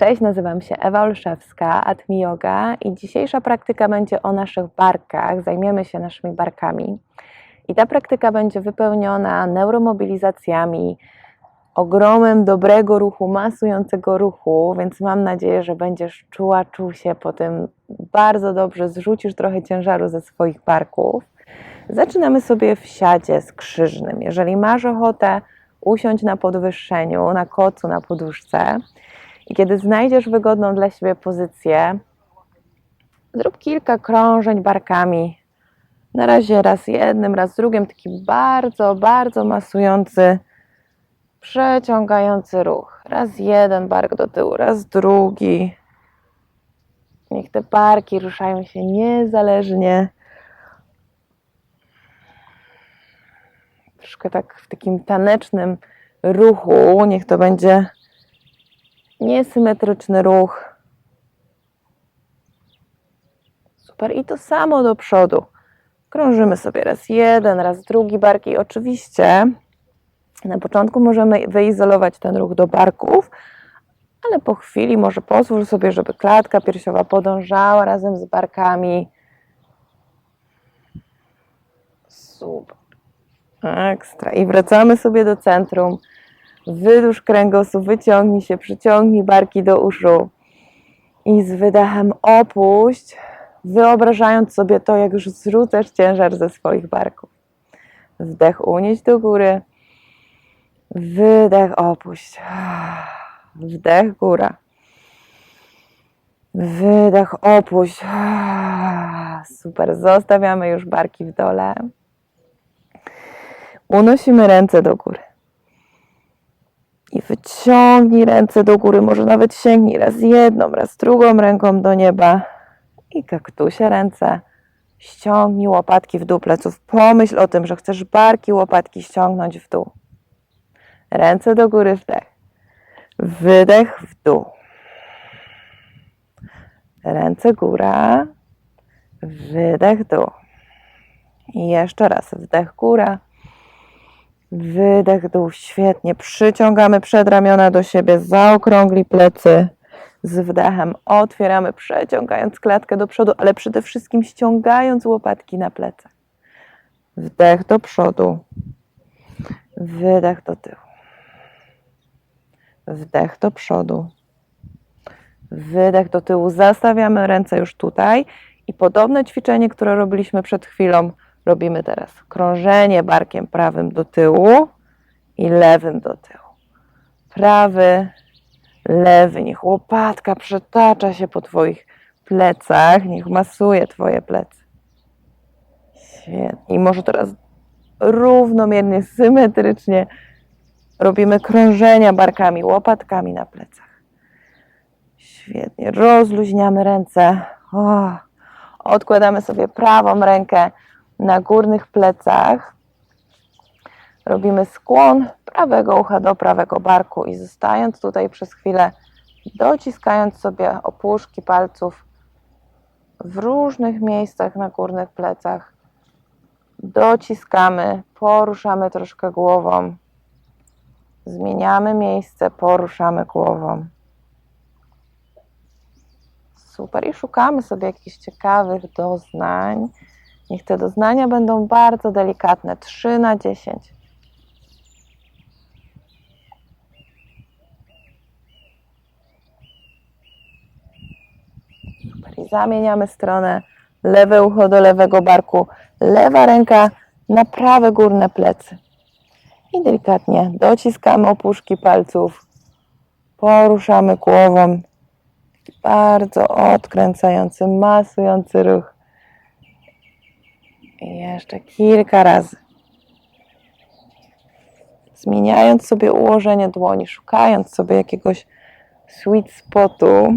Cześć, nazywam się Ewa Olszewska, Atmi Yoga i dzisiejsza praktyka będzie o naszych barkach. Zajmiemy się naszymi barkami. I ta praktyka będzie wypełniona neuromobilizacjami, ogromem dobrego ruchu, masującego ruchu, więc mam nadzieję, że będziesz czuła, czuł się po tym bardzo dobrze, zrzucisz trochę ciężaru ze swoich barków. Zaczynamy sobie w siadzie skrzyżnym. Jeżeli masz ochotę usiąść na podwyższeniu, na kocu, na poduszce, i kiedy znajdziesz wygodną dla siebie pozycję, zrób kilka krążeń barkami. Na razie raz jednym, raz drugim, taki bardzo, bardzo masujący, przeciągający ruch. Raz jeden bark do tyłu, raz drugi. Niech te barki ruszają się niezależnie. Troszkę tak w takim tanecznym ruchu. Niech to będzie niesymetryczny ruch. Super. I to samo do przodu. Krążymy sobie raz jeden, raz drugi barki. Oczywiście na początku możemy wyizolować ten ruch do barków, ale po chwili może pozwól sobie, żeby klatka piersiowa podążała razem z barkami. Super. Ekstra. I wracamy sobie do centrum. Wydłuż kręgosłup, wyciągnij się, przyciągnij barki do uszu. I z wydechem opuść, wyobrażając sobie to, jak już zrzucasz ciężar ze swoich barków. Wdech unieść do góry. Wydech opuść. Wdech góra. Wydech opuść. Super. Zostawiamy już barki w dole. Unosimy ręce do góry. I wyciągnij ręce do góry, może nawet sięgnij raz jedną, raz drugą ręką do nieba. I kaktusie ręce. Ściągnij łopatki w dół pleców. Pomyśl o tym, że chcesz barki, łopatki ściągnąć w dół. Ręce do góry, wdech. Wydech w dół. Ręce góra. Wydech dół. I jeszcze raz wdech góra. Wydech dół, świetnie. Przyciągamy przedramiona do siebie, zaokrągli plecy. Z wdechem otwieramy, przeciągając klatkę do przodu, ale przede wszystkim ściągając łopatki na plecach. Wdech do przodu, wydech do tyłu. Wdech do przodu, wydech do tyłu. Zastawiamy ręce już tutaj i podobne ćwiczenie, które robiliśmy przed chwilą, robimy teraz. Krążenie barkiem prawym do tyłu i lewym do tyłu. Prawy, lewy. Niech łopatka przetacza się po Twoich plecach. Niech masuje Twoje plecy. Świetnie. I może teraz równomiernie, symetrycznie robimy krążenia barkami, łopatkami na plecach. Świetnie. Rozluźniamy ręce. O. Odkładamy sobie prawą rękę na górnych plecach. Robimy skłon prawego ucha do prawego barku i zostając tutaj przez chwilę, dociskając sobie opuszki palców w różnych miejscach na górnych plecach. Dociskamy, poruszamy troszkę głową. Zmieniamy miejsce, poruszamy głową. Super. I szukamy sobie jakichś ciekawych doznań. Niech te doznania będą bardzo delikatne. 3 na 10. Super. I zamieniamy stronę. Lewe ucho do lewego barku. Lewa ręka na prawe górne plecy. I delikatnie dociskamy opuszki palców. Poruszamy głową. Bardzo odkręcający, masujący ruch. I jeszcze kilka razy. Zmieniając sobie ułożenie dłoni, szukając sobie jakiegoś sweet spotu.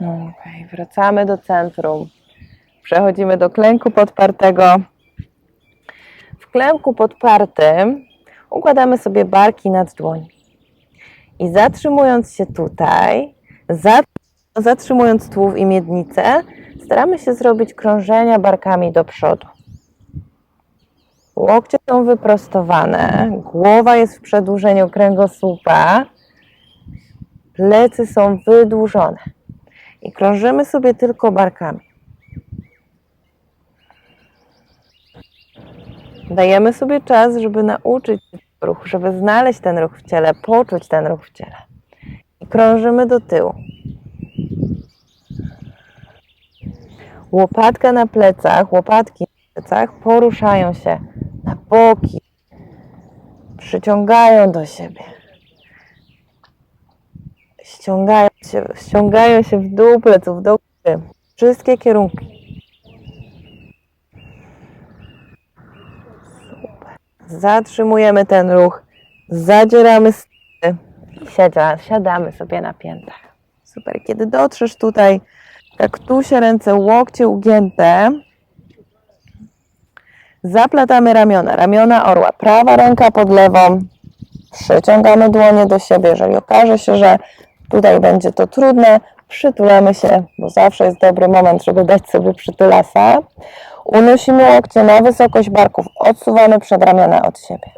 Ok, wracamy do centrum. Przechodzimy do klęku podpartego. W klęku podpartym układamy sobie barki nad dłońmi. I zatrzymując się tutaj, za- zatrzymując tułów i miednicę, staramy się zrobić krążenia barkami do przodu. Łokcie są wyprostowane, głowa jest w przedłużeniu kręgosłupa, plecy są wydłużone. I krążymy sobie tylko barkami. Dajemy sobie czas, żeby nauczyć się ruchu, żeby znaleźć ten ruch w ciele, poczuć ten ruch w ciele. I krążymy do tyłu. Łopatka na plecach, łopatki na plecach poruszają się na boki, przyciągają do siebie. Ściągają się, ściągają się w dół pleców, do góry. Wszystkie kierunki. Zatrzymujemy ten ruch, zadzieramy stopy i siada, siadamy sobie na piętach. Super. Kiedy dotrzesz tutaj, kaktusie, ręce, łokcie ugięte, zaplatamy ramiona, ramiona orła. Prawa ręka pod lewą, przyciągamy dłonie do siebie. Jeżeli okaże się, że tutaj będzie to trudne, przytulamy się, bo zawsze jest dobry moment, żeby dać sobie przytulasa. Unosimy łokcie na wysokość barków, odsuwamy przedramiona od siebie.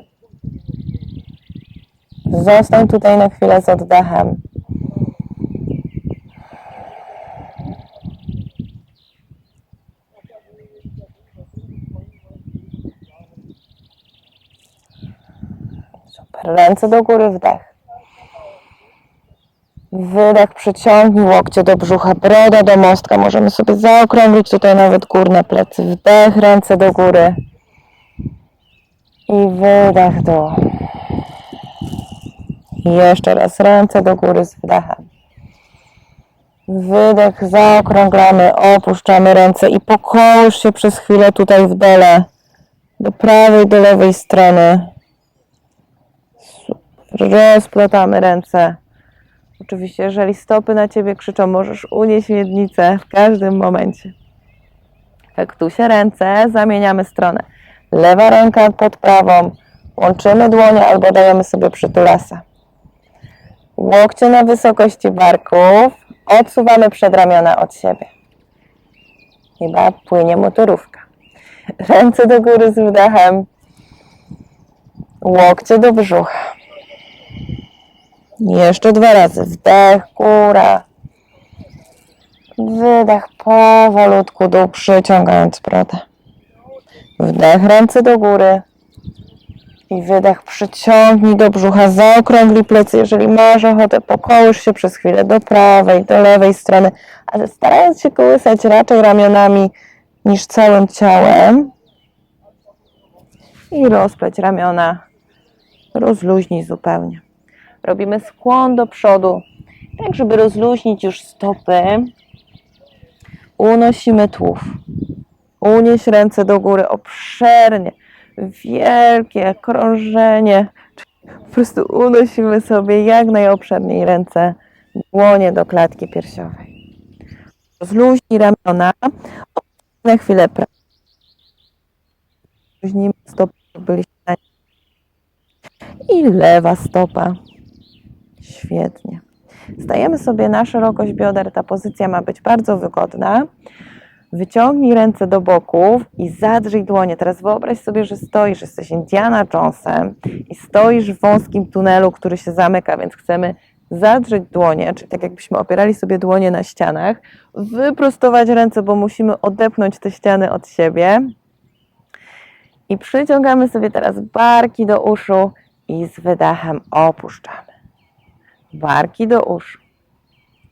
Zostań tutaj na chwilę z oddechem. Super. Ręce do góry, wdech. Wydech, przyciągnij łokcie do brzucha, broda do mostka. Możemy sobie zaokrąglić tutaj nawet górne plecy. Wdech, ręce do góry. I wydech. I jeszcze raz ręce do góry z wdechem. Wydech, zaokrąglamy, opuszczamy ręce i pokołysz się przez chwilę tutaj w dole. Do prawej, do lewej strony. Rozplatamy ręce. Oczywiście, jeżeli stopy na ciebie krzyczą, możesz unieść miednicę w każdym momencie. Kaktusie ręce, zamieniamy stronę. Lewa ręka pod prawą, łączymy dłonie albo dajemy sobie przytulasa. Łokcie na wysokości barków, odsuwamy przedramiona od siebie. Chyba płynie motorówka. Ręce do góry z wdechem, łokcie do brzucha. Jeszcze dwa razy. Wdech, góra. Wydech powolutku dół, przyciągając brodę. Wdech, ręce do góry. I wydech, przyciągnij do brzucha, zaokrągli plecy. Jeżeli masz ochotę, pokołysz się przez chwilę do prawej, do lewej strony, ale starając się kołysać raczej ramionami niż całym ciałem. I rozpleć ramiona. Rozluźnij zupełnie. Robimy skłon do przodu, tak żeby rozluźnić już stopy. Unosimy tułów. Unieś ręce do góry obszernie. Wielkie krążenie. Po prostu unosimy sobie jak najobszerniej ręce, dłonie do klatki piersiowej. Rozluźnij ramiona. Na chwilę pra- Rozluźnimy stopy, byliśmy i lewa stopa. Świetnie. Stajemy sobie na szerokość bioder. Ta pozycja ma być bardzo wygodna. Wyciągnij ręce do boków i zadrzyj dłonie. Teraz wyobraź sobie, że stoisz, jesteś Indiana Jonesem i stoisz w wąskim tunelu, który się zamyka, więc chcemy zadrzeć dłonie, czyli tak jakbyśmy opierali sobie dłonie na ścianach, wyprostować ręce, bo musimy odepchnąć te ściany od siebie. I przyciągamy sobie teraz barki do uszu i z wydechem opuszczamy. Barki do uszu.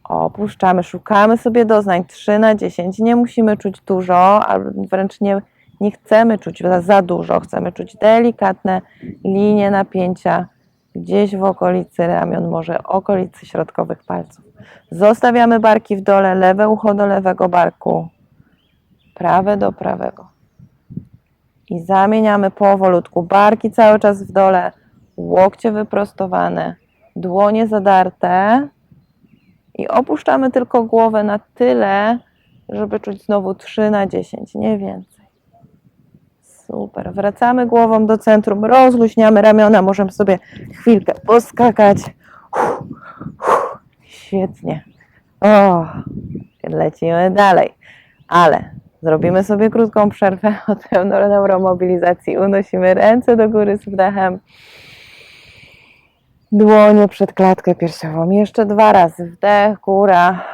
Opuszczamy, szukamy sobie doznań 3 na 10. Nie musimy czuć dużo, albo wręcz nie, nie chcemy czuć za, za dużo. Chcemy czuć delikatne linie napięcia gdzieś w okolicy ramion, może okolicy środkowych palców. Zostawiamy barki w dole, lewe ucho do lewego barku, prawe do prawego. I zamieniamy powolutku. Barki cały czas w dole, łokcie wyprostowane, dłonie zadarte i opuszczamy tylko głowę na tyle, żeby czuć znowu 3 na 10, nie więcej. Super. Wracamy głową do centrum, rozluźniamy ramiona, możemy sobie chwilkę poskakać. Uff, uff, Świetnie. O, lecimy dalej. Ale zrobimy sobie krótką przerwę od neuromobilizacji. Unosimy ręce do góry z wdechem. Dłonie przed klatkę piersiową. Jeszcze dwa razy. Wdech, góra.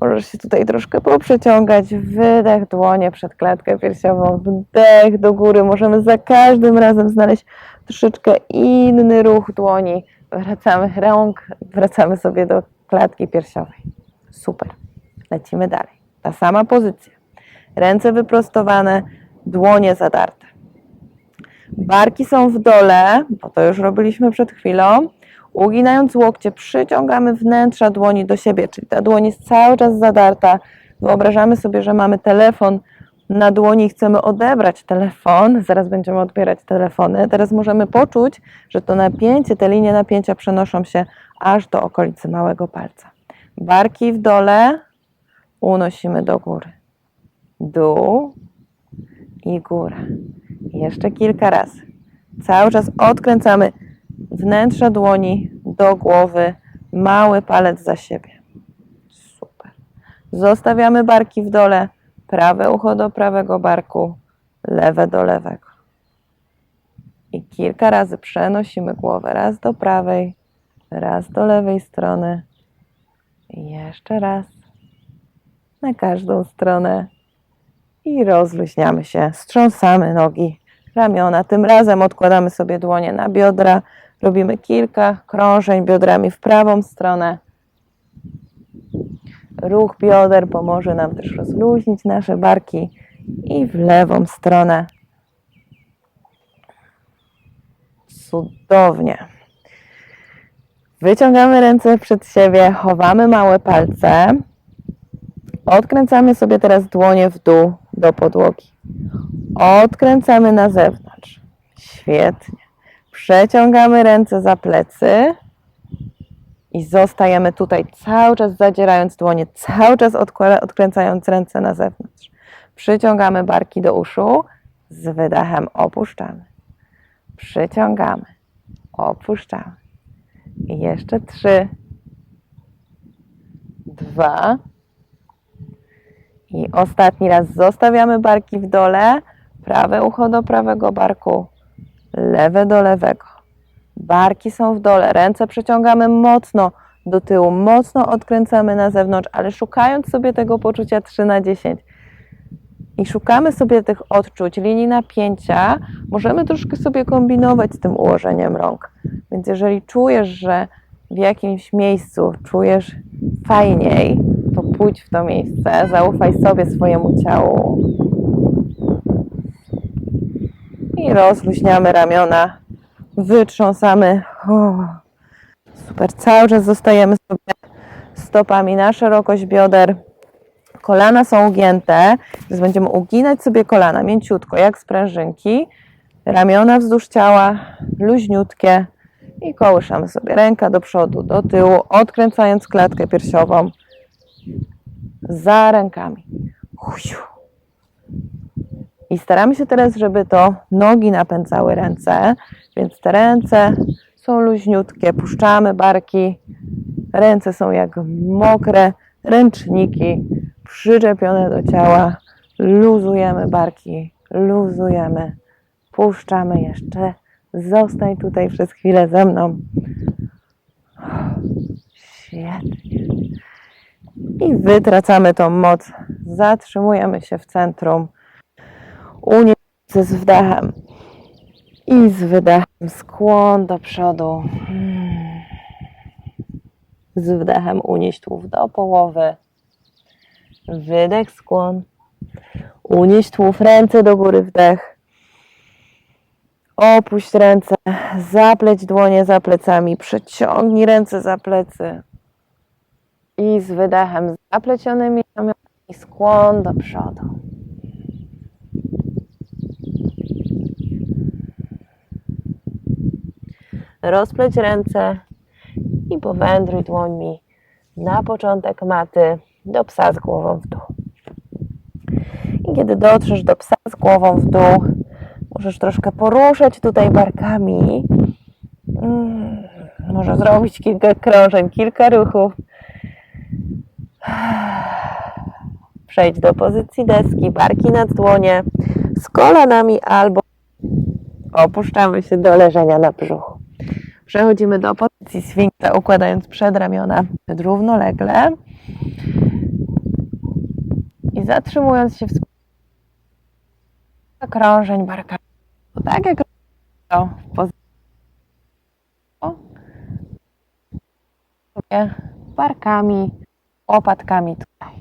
Możesz się tutaj troszkę poprzeciągać. Wydech, dłonie przed klatkę piersiową. Wdech do góry. Możemy za każdym razem znaleźć troszeczkę inny ruch dłoni. Wracamy rąk, wracamy sobie do klatki piersiowej. Super. Lecimy dalej. Ta sama pozycja. Ręce wyprostowane, dłonie zadarte. Barki są w dole, bo to już robiliśmy przed chwilą. Uginając łokcie, przyciągamy wnętrza dłoni do siebie, czyli ta dłoń jest cały czas zadarta. Wyobrażamy sobie, że mamy telefon na dłoni i chcemy odebrać telefon. Zaraz będziemy odbierać telefony. Teraz możemy poczuć, że to napięcie, te linie napięcia przenoszą się aż do okolicy małego palca. Barki w dole, unosimy do góry. Dół i góra. Jeszcze kilka razy. Cały czas odkręcamy wnętrze dłoni do głowy, mały palec za siebie. Super. Zostawiamy barki w dole, prawe ucho do prawego barku, lewe do lewego. I kilka razy przenosimy głowę raz do prawej, raz do lewej strony. I jeszcze raz na każdą stronę i rozluźniamy się, strząsamy nogi, ramiona. Tym razem odkładamy sobie dłonie na biodra, robimy kilka krążeń biodrami w prawą stronę. Ruch bioder pomoże nam też rozluźnić nasze barki i w lewą stronę. Cudownie. Wyciągamy ręce przed siebie, chowamy małe palce. Odkręcamy sobie teraz dłonie w dół do podłogi. Odkręcamy na zewnątrz. Świetnie. Przeciągamy ręce za plecy i zostajemy tutaj cały czas zadzierając dłonie, cały czas odkręcając ręce na zewnątrz. Przyciągamy barki do uszu, z wydechem opuszczamy. Przyciągamy, opuszczamy. I jeszcze trzy, dwa, i ostatni raz zostawiamy barki w dole, prawe ucho do prawego barku, lewe do lewego. Barki są w dole, ręce przeciągamy mocno do tyłu, mocno odkręcamy na zewnątrz, ale szukając sobie tego poczucia 3 na 10 i szukamy sobie tych odczuć, linii napięcia, możemy troszkę sobie kombinować z tym ułożeniem rąk. Więc jeżeli czujesz, że w jakimś miejscu czujesz fajniej, to pójdź w to miejsce, zaufaj sobie, swojemu ciału. I rozluźniamy ramiona, wytrząsamy. O, super, cały czas zostajemy sobie stopami na szerokość bioder. Kolana są ugięte, więc będziemy uginać sobie kolana mięciutko, jak sprężynki. Ramiona wzdłuż ciała, luźniutkie i kołyszamy sobie ręka do przodu, do tyłu, odkręcając klatkę piersiową za rękami. I staramy się teraz, żeby to nogi napędzały ręce, więc te ręce są luźniutkie, puszczamy barki, ręce są jak mokre, ręczniki przyczepione do ciała, luzujemy barki, luzujemy, puszczamy jeszcze, zostań tutaj przez chwilę ze mną. Świetnie. I wytracamy tą moc, zatrzymujemy się w centrum, unieść z wdechem i z wydechem skłon do przodu. Z wdechem unieść tułów do połowy. Wydech, skłon. Unieść tułów, ręce do góry, wdech. Opuść ręce, zapleć dłonie za plecami, przeciągnij ręce za plecy. I z wydechem zaplecionymi ramionami skłon do przodu. Rozpleć ręce i powędruj dłońmi na początek maty do psa z głową w dół. I kiedy dotrzesz do psa z głową w dół, możesz troszkę poruszać tutaj barkami. Mm, Może zrobić kilka krążeń, kilka ruchów. Przejdź do pozycji deski, barki nad dłonie, z kolanami albo opuszczamy się do leżenia na brzuchu. Przechodzimy do pozycji sfinksa, układając przedramiona równolegle i zatrzymując się w okrążeń barkami. Tak jak w pozycji barkami, łopatkami tutaj.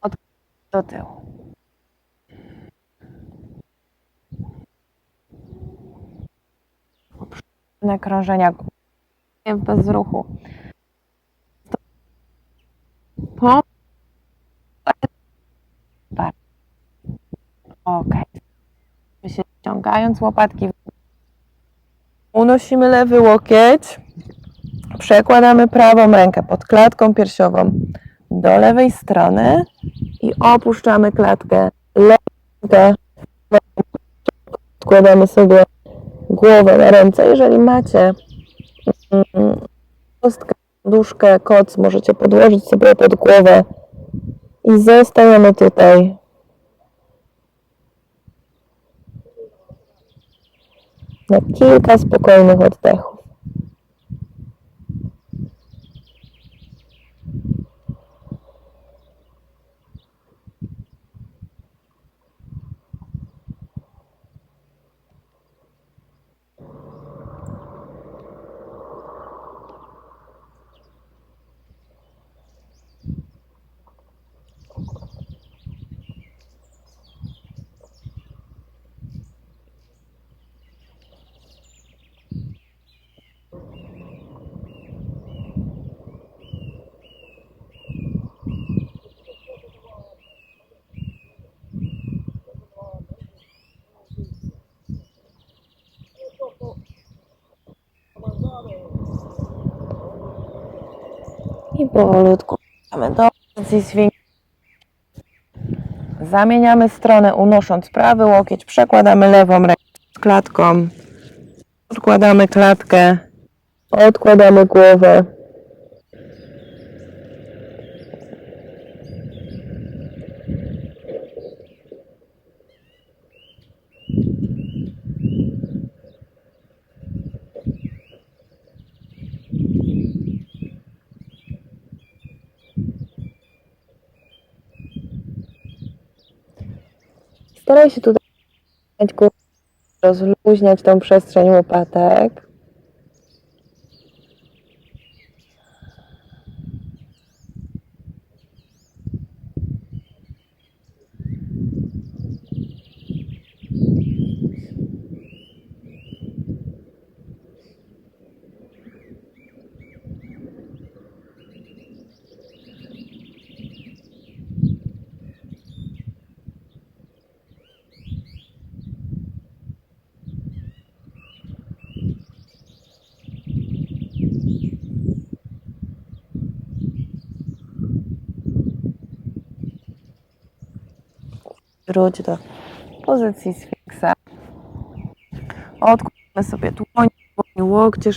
Od do tyłu. Na krążenia bez ruchu. Po Ok. Się ściągając łopatki. Unosimy lewy łokieć. Przekładamy prawą rękę pod klatką piersiową do lewej strony i opuszczamy klatkę. Rękę. Odkładamy sobie głowę na ręce. Jeżeli macie mm, kostkę, duszkę, koc, możecie podłożyć sobie pod głowę i zostajemy tutaj. Na kilka spokojnych oddechów. I powolutku pozycji swing. Zamieniamy stronę, unosząc prawy łokieć, przekładamy lewą rękę z klatką, odkładamy klatkę, odkładamy głowę. Staraj się tutaj rozluźniać tą przestrzeń łopatek. Wróć do pozycji sfinksa. Odkładamy sobie dłoń, dłoń, łokcie.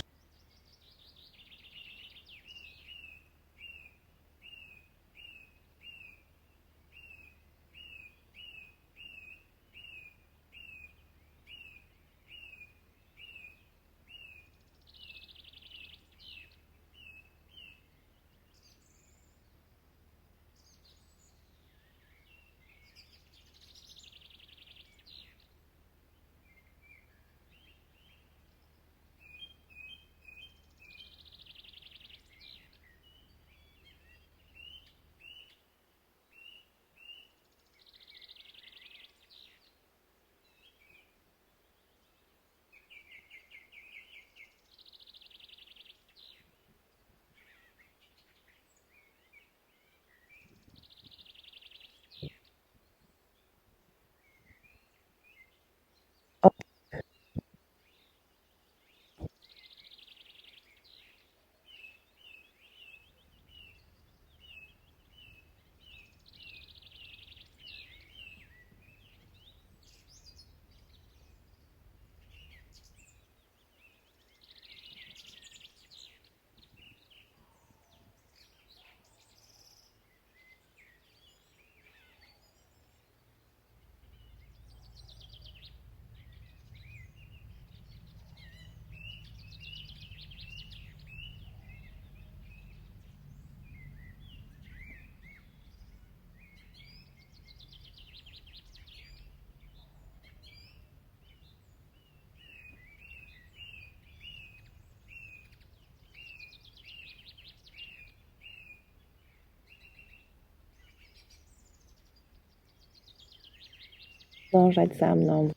Dążać za mną.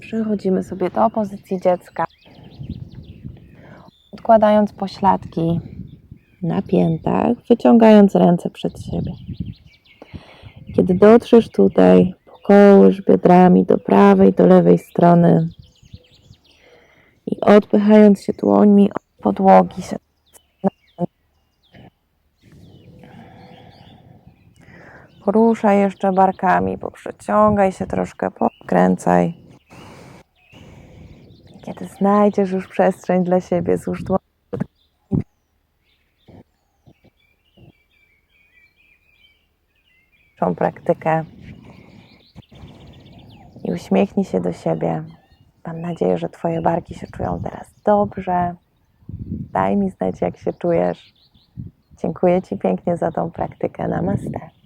Przechodzimy sobie do pozycji dziecka, odkładając pośladki na piętach, wyciągając ręce przed siebie. Kiedy dotrzesz tutaj, pokołysz biodrami do prawej, do lewej strony i odpychając się dłońmi od podłogi, Poruszaj jeszcze barkami, poprzeciągaj się troszkę, pokręcaj. Kiedy znajdziesz już przestrzeń dla siebie, złóż dłoń. Praktykę i uśmiechnij się do siebie. Mam nadzieję, że Twoje barki się czują teraz dobrze. Daj mi znać, jak się czujesz. Dziękuję Ci pięknie za tą praktykę. Namaste.